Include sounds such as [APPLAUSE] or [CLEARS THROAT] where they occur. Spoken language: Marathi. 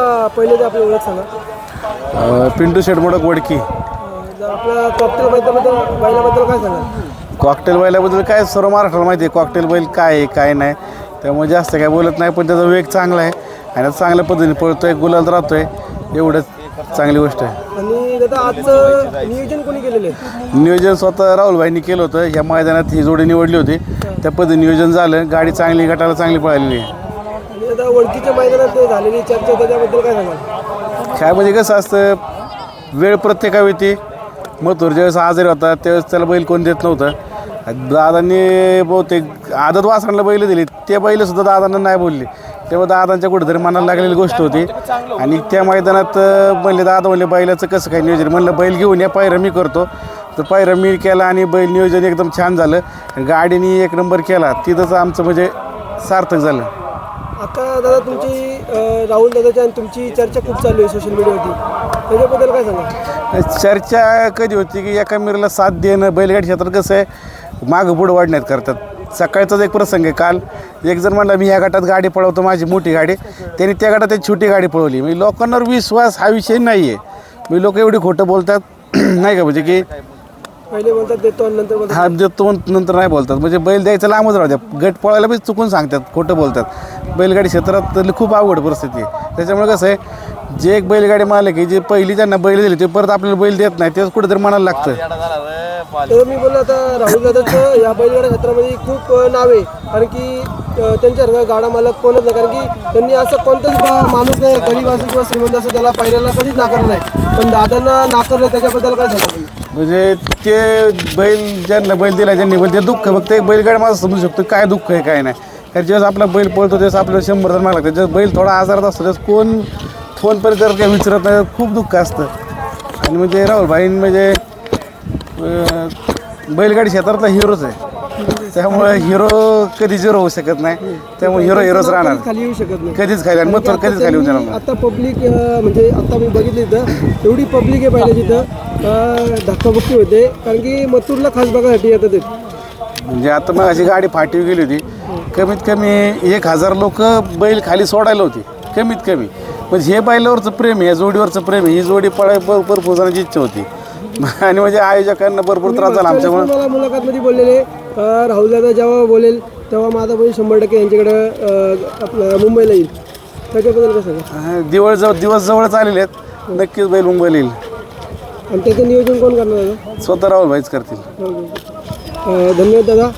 पहिले आपली ओळख सांगा. पिंटू शेट मोडक वडकी आपल्या कॉकटेल बैलाबद्दल बैलाबद्दल काय सांगाल कॉकटेल बैलाबद्दल काय सर्व महाराष्ट्राला माहिती आहे कॉकटेल बैल काय आहे काय नाही. त्यामुळे जास्त काय बोलत नाही पण त्याचा वेग चांगला आहे. आणि चांगल्या पद्धतीने पळतोय गुलाल राहतोय एवढंच चांगली गोष्ट आहे. आणि दादा आजचं नियोजन कोणी केलेलं आहे? नियोजन स्वतः राहुलभाईंनी केलं होतं. ह्या मैदानात ही जोडी निवडली होती. त्या पद्धतीने नियोजन झालं. गाडी चांगली गटाला चांगली पळालेली आहे. आणि ओळखीच्या मैदानात झालेली चर्चा त्याच्याबद्दल काय सांगाल? काय म्हणजे कसं असतं वेळ प्रत्येकावर येते मथुर ज्यावेळेस आजारी होता त्यावेळेस त्याला बैल कोण देत नव्हतं. दादांनी बहुतेक आदत वासरांना बैल दिली ते बैलसुद्धा दादांना नाही बोलले. तेव्हा दादांच्या कुठेतरी मनाला लागलेली गोष्ट होती. आणि त्या मैदानात म्हणले दादा म्हणले बैलाचं कसं काय नियोजन? म्हणलं बैल घेऊन या पायरं मी करतो. तर पायरं मी केला आणि बैल नियोजन एकदम छान झालं. गाडीने एक नंबर केला. तिथंच आमचं म्हणजे सार्थक झालं. आता दादा तुमची राहुल दादाची आणि तुमची चर्चा खूप चालू आहे सोशल मीडियावरती त्याच्याबद्दल काय सांगा चर्चा कधी होती की एका मिरला साथ देणं बैलगाडी क्षेत्रात कसं आहे? मागं पुढं वाढण्यात करतात. सकाळचाच एक प्रसंग आहे. काल एक जण म्हणला मी या गटात गाडी पळवतो माझी मोठी गाडी. त्यांनी त्या गटात एक छोटी गाडी पळवली. म्हणजे लोकांवर विश्वास हा विषय नाही आहे मी लोक एवढी खोटं बोलतात. [CLEARS THROAT] नाही का म्हणजे की पहिले बोलतात देतो आणि नंतर बोलतात. हा देतो नंतर नाही बोलतात. म्हणजे बैल द्यायचं लांबच राहतात गट पळायला पण चुकून सांगतात खोटं बोलतात. बैलगाडी क्षेत्रात तर खूप अवघड परिस्थिती आहे. त्याच्यामुळे कसं आहे जे एक बैलगाडी मालक आहे जे पहिली ज्यांना बैल दिली ते परत आपल्याला बैल देत नाही तेच कुठेतरी मनाला लागतं. तर मी बोललो आता राहुल दादाचं या बैलगाडा क्षेत्रामध्ये खूप नाव आहे. कारण की अं, त्यांच्यासारखा गाडा मालक कोणच नाही. कारण की त्यांनी असं कोणताच माणूस नाही गरीब असो किंवा श्रीमंत असो त्याला पहिल्याला कधीच नाकारलं नाही. पण दादांना नाकारलं त्याच्याबद्दल काय झालं? म्हणजे ते बैल ज्यांना बैल दिला ज्यांनी बैल ते दुःख फक्त एक बैलगाडी माझं समजू शकतो काय दुःख आहे काय नाही. कारण ज्यावेळेस आपला बैल पळतो त्यावेळेस आपल्याला शंभर जण मागतात. त्याच्यात बैल थोडा आजारात असतो त्यावेळेस कोण फोनपर्यंत जर काही विचारत नाही खूप दुःख असतं. आणि म्हणजे राहुल भाई म्हणजे बैलगाडी क्षेत्रातला हिरोच आहे. त्यामुळे हिरो कधी झिरो होऊ शकत नाही. त्यामुळे हिरो हिरोच राहणार. कधीच खाली येऊ शकत नाही. कधीच खाली आणि मग कधीच खाली होऊ नाही. आता पब्लिक म्हणजे आता मी बघितली इथं एवढी पब्लिक आहे पाहिजे तिथं. धक्काबुक्की होते. कारण की मथुरला खास बघायसाठी येतात ते. म्हणजे आता मग अशी गाडी फाटी गेली होती. कमीत कमी एक हजार लोक बैल खाली सोडायला होती. कमीत कमी. पण हे बैलावरचं प्रेम आहे या जोडीवरचं प्रेम आहे. ही जोडी पळाय भर- भरपूर जणांची इच्छा होती. आणि म्हणजे आयोजकांना भरपूर त्रास झाला आमच्यामुळं. मला मुलाखतमध्ये बोललेले राहुल दादा जेव्हा बोलेल तेव्हा माझा बैल शंभर टक्के यांच्याकडं आपलं मुंबईला येईल. त्याच्याबद्दल काय सांगा दिवस जवळ दिवस जवळच आलेले आहेत. नक्कीच बैल मुंबईला येईल. आणि त्याचं नियोजन कोण करणार दादा स्वतः राहुल भाईच करतील अं, धन्यवाद दादा.